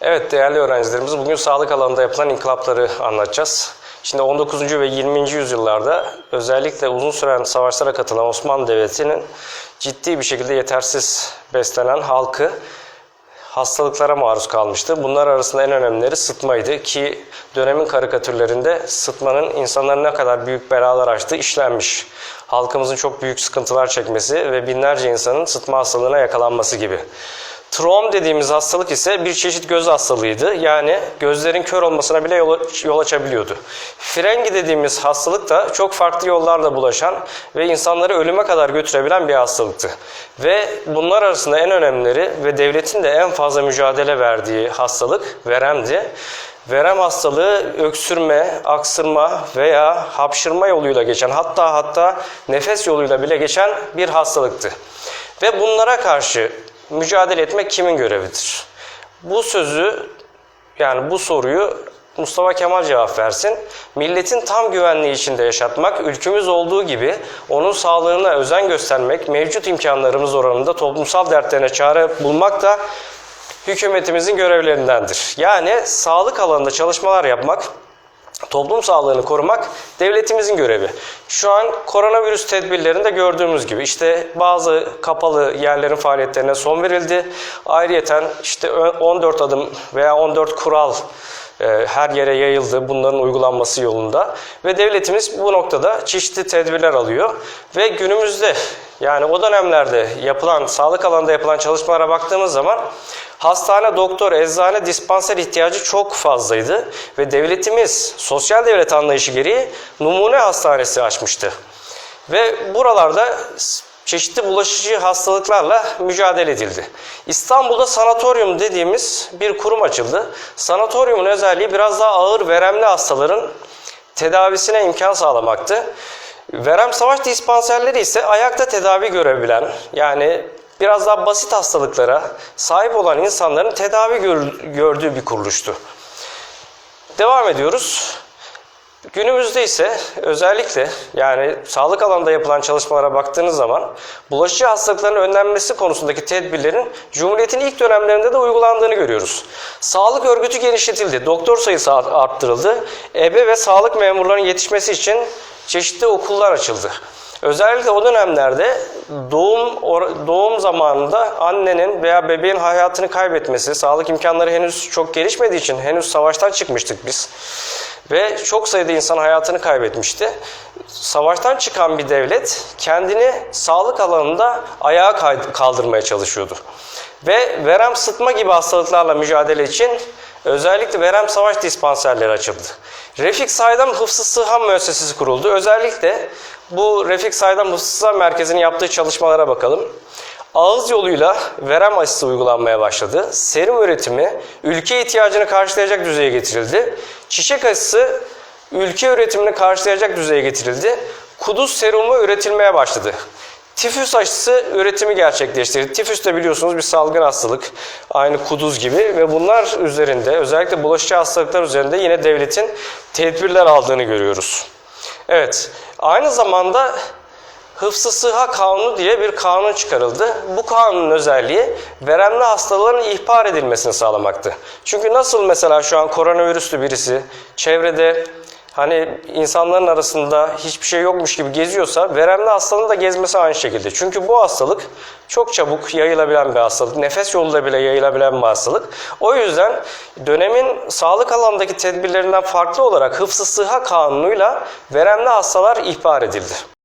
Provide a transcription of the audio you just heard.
Evet değerli öğrencilerimiz bugün sağlık alanında yapılan inkılapları anlatacağız. Şimdi 19. ve 20. yüzyıllarda özellikle uzun süren savaşlara katılan Osmanlı Devleti'nin ciddi bir şekilde yetersiz beslenen halkı hastalıklara maruz kalmıştı. Bunlar arasında en önemlileri sıtmaydı ki dönemin karikatürlerinde sıtmanın insanların ne kadar büyük belalar açtığı işlenmiş. Halkımızın çok büyük sıkıntılar çekmesi ve binlerce insanın sıtma hastalığına yakalanması gibi. Trom dediğimiz hastalık ise bir çeşit göz hastalığıydı. Yani gözlerin kör olmasına bile yol, açabiliyordu. Frengi dediğimiz hastalık da çok farklı yollarla bulaşan ve insanları ölüme kadar götürebilen bir hastalıktı. Ve bunlar arasında en önemlileri ve devletin de en fazla mücadele verdiği hastalık veremdi. Verem hastalığı öksürme, aksırma veya hapşırma yoluyla geçen hatta hatta nefes yoluyla bile geçen bir hastalıktı. Ve bunlara karşı mücadele etmek kimin görevidir? Bu sözü yani bu soruyu Mustafa Kemal cevap versin. Milletin tam güvenliği içinde yaşatmak, ülkümüz olduğu gibi onun sağlığına özen göstermek, mevcut imkanlarımız oranında toplumsal dertlerine çare bulmak da hükümetimizin görevlerindendir. Yani sağlık alanında çalışmalar yapmak, toplum sağlığını korumak devletimizin görevi. Şu an koronavirüs tedbirlerinde gördüğümüz gibi işte bazı kapalı yerlerin faaliyetlerine son verildi. Ayrıyeten işte 14 adım veya 14 kural e, her yere yayıldı bunların uygulanması yolunda ve devletimiz bu noktada çeşitli tedbirler alıyor ve günümüzde yani o dönemlerde yapılan sağlık alanında yapılan çalışmalara baktığımız zaman hastane, doktor, eczane, dispanser ihtiyacı çok fazlaydı ve devletimiz sosyal devlet anlayışı gereği numune hastanesi açmıştı. Ve buralarda çeşitli bulaşıcı hastalıklarla mücadele edildi. İstanbul'da sanatoryum dediğimiz bir kurum açıldı. Sanatoryumun özelliği biraz daha ağır veremli hastaların tedavisine imkan sağlamaktı. Verem savaş dispanserleri ise ayakta tedavi görebilen yani biraz daha basit hastalıklara sahip olan insanların tedavi gördüğü bir kuruluştu. Devam ediyoruz. Günümüzde ise özellikle yani sağlık alanında yapılan çalışmalara baktığınız zaman bulaşıcı hastalıkların önlenmesi konusundaki tedbirlerin Cumhuriyet'in ilk dönemlerinde de uygulandığını görüyoruz. Sağlık örgütü genişletildi, doktor sayısı arttırıldı, ebe ve sağlık memurlarının yetişmesi için çeşitli okullar açıldı. Özellikle o dönemlerde doğum doğum zamanında annenin veya bebeğin hayatını kaybetmesi, sağlık imkanları henüz çok gelişmediği için henüz savaştan çıkmıştık biz. Ve çok sayıda insan hayatını kaybetmişti. Savaştan çıkan bir devlet kendini sağlık alanında ayağa kaldırmaya çalışıyordu. Ve verem sıtma gibi hastalıklarla mücadele için özellikle verem savaş dispanserleri açıldı. Refik Saydam Hıfzı Sıhha Müessesesi kuruldu. Özellikle bu Refik Saydam Hıfzı Sıhha Merkezi'nin yaptığı çalışmalara bakalım. Ağız yoluyla verem aşısı uygulanmaya başladı. Serum üretimi ülke ihtiyacını karşılayacak düzeye getirildi. Çiçek aşısı ülke üretimini karşılayacak düzeye getirildi. Kuduz serumu üretilmeye başladı. Tifüs aşısı üretimi gerçekleştirildi. Tifüs de biliyorsunuz bir salgın hastalık. Aynı kuduz gibi ve bunlar üzerinde özellikle bulaşıcı hastalıklar üzerinde yine devletin tedbirler aldığını görüyoruz. Evet, aynı zamanda Hıfzı Sıha Kanunu diye bir kanun çıkarıldı. Bu kanunun özelliği veremli hastaların ihbar edilmesini sağlamaktı. Çünkü nasıl mesela şu an koronavirüslü birisi çevrede hani insanların arasında hiçbir şey yokmuş gibi geziyorsa veremli hastanın da gezmesi aynı şekilde. Çünkü bu hastalık çok çabuk yayılabilen bir hastalık. Nefes yoluyla bile yayılabilen bir hastalık. O yüzden dönemin sağlık alanındaki tedbirlerinden farklı olarak Hıfzı Sıha Kanunu'yla veremli hastalar ihbar edildi.